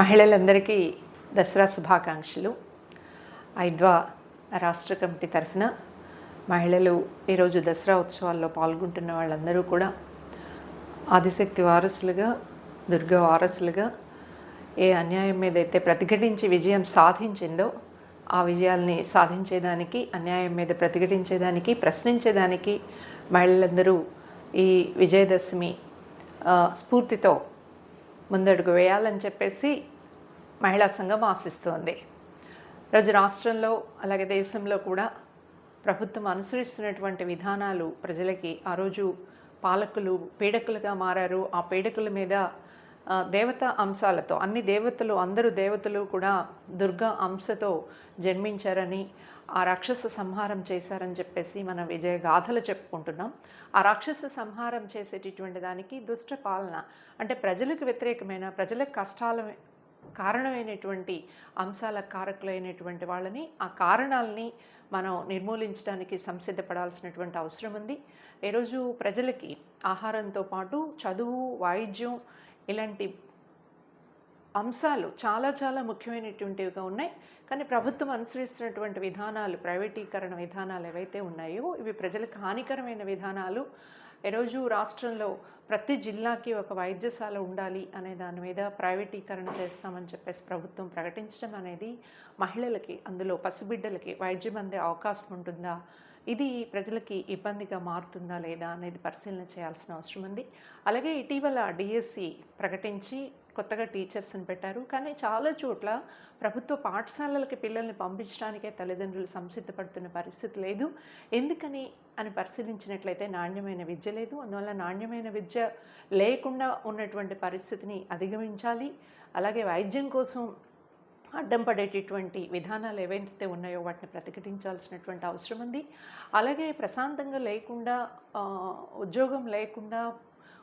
మహిళలందరికీ దసరా శుభాకాంక్షలు. ఐద్వా రాష్ట్ర కమిటీ తరఫున మహిళలు ఈరోజు దసరా ఉత్సవాల్లో పాల్గొంటున్న వాళ్ళందరూ కూడా ఆదిశక్తి వారసులుగా దుర్గ వారసులుగా ఏ అన్యాయం మీద అయితే ప్రతిఘటించి విజయం సాధించిందో ఆ విజయాల్ని సాధించేదానికి అన్యాయం మీద ప్రతిఘటించేదానికి ప్రశ్నించేదానికి మహిళలందరూ ఈ విజయదశమి స్ఫూర్తితో ముందడుగు వేయాలని చెప్పేసి మహిళా సంఘం ఆశిస్తోంది. రోజు రాష్ట్రంలో అలాగే దేశంలో కూడా ప్రభుత్వం అనుసరిస్తున్నటువంటి విధానాలు ప్రజలకి ఆ రోజు పాలకులు పీడకులుగా మారారు. ఆ పీడకుల మీద దేవత అంశాలతో అన్ని దేవతలు అందరూ దేవతలు కూడా దుర్గా అంశతో జన్మించారని ఆ రాక్షస సంహారం చేశారని చెప్పేసి మనం విజయ గాథలు చెప్పుకుంటున్నాం. ఆ రాక్షస సంహారం చేసేటటువంటి దానికి దుష్ట పాలన అంటే ప్రజలకు వ్యతిరేకమైన ప్రజల కష్టాల కారణమైనటువంటి అంశాల కారకులైనటువంటి వాళ్ళని ఆ కారణాలని మనం నిర్మూలించడానికి సంసిద్ధపడాల్సినటువంటి అవసరం ఉంది. ఈరోజు ప్రజలకి ఆహారంతో పాటు చదువు వాయిద్యం ఇలాంటి అంశాలు చాలా చాలా ముఖ్యమైనటువంటివిగా ఉన్నాయి. కానీ ప్రభుత్వం అనుసరిస్తున్నటువంటి విధానాలు ప్రైవేటీకరణ విధానాలు ఏవైతే ఉన్నాయో ఇవి ప్రజలకు హానికరమైన విధానాలు. ఈరోజు రాష్ట్రంలో ప్రతి జిల్లాకి ఒక వైద్యశాల ఉండాలి అనే దాని మీద ప్రైవేటీకరణ చేస్తామని చెప్పేసి ప్రభుత్వం ప్రకటించడం అనేది మహిళలకి అందులో పసిబిడ్డలకి వైద్యం అందే అవకాశం ఉంటుందా? ఇది ప్రజలకి ఇబ్బందిగా మారుతుందా లేదా అనేది పరిశీలన చేయాల్సిన అవసరం ఉంది. అలాగే ఇటీవల డిఎస్సి ప్రకటించి కొత్తగా టీచర్స్ని పెట్టారు. కానీ చాలా చోట్ల ప్రభుత్వ పాఠశాలలకి పిల్లల్ని పంపించడానికే తల్లిదండ్రులు సంసిద్ధపడుతున్న పరిస్థితి లేదు. ఎందుకని అని పరిశీలించినట్లయితే నాణ్యమైన విద్య లేదు. అందువల్ల నాణ్యమైన విద్య లేకుండా ఉన్నటువంటి పరిస్థితిని అధిగమించాలి. అలాగే వైద్యం కోసం అడ్డం పడేటటువంటి విధానాలు ఏవైతే ఉన్నాయో వాటిని ప్రతిఘటించాల్సినటువంటి అవసరం ఉంది. అలాగే ప్రశాంతంగా లేకుండా ఉద్యోగం లేకుండా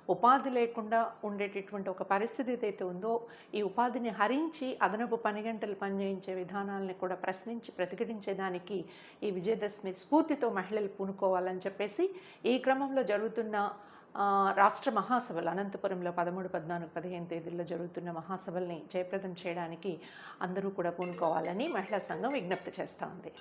ఉపాధి లేకుండా ఉండేటటువంటి ఒక పరిస్థితి ఏదైతే ఉందో ఈ ఉపాధిని హరించి అదనపు పని గంటలు పనిచేయించే విధానాలని కూడా ప్రశ్నించి ప్రతిఘటించేదానికి ఈ విజయదశమి స్ఫూర్తితో మహిళలు పూనుకోవాలని చెప్పేసి ఈ క్రమంలో జరుగుతున్న రాష్ట్ర మహాసభలు అనంతపురంలో పదమూడు పద్నాలుగు పదిహేను తేదీల్లో జరుగుతున్న మహాసభల్ని జయప్రదం చేయడానికి అందరూ కూడా పూనుకోవాలని మహిళా సంఘం విజ్ఞప్తి చేస్తోంది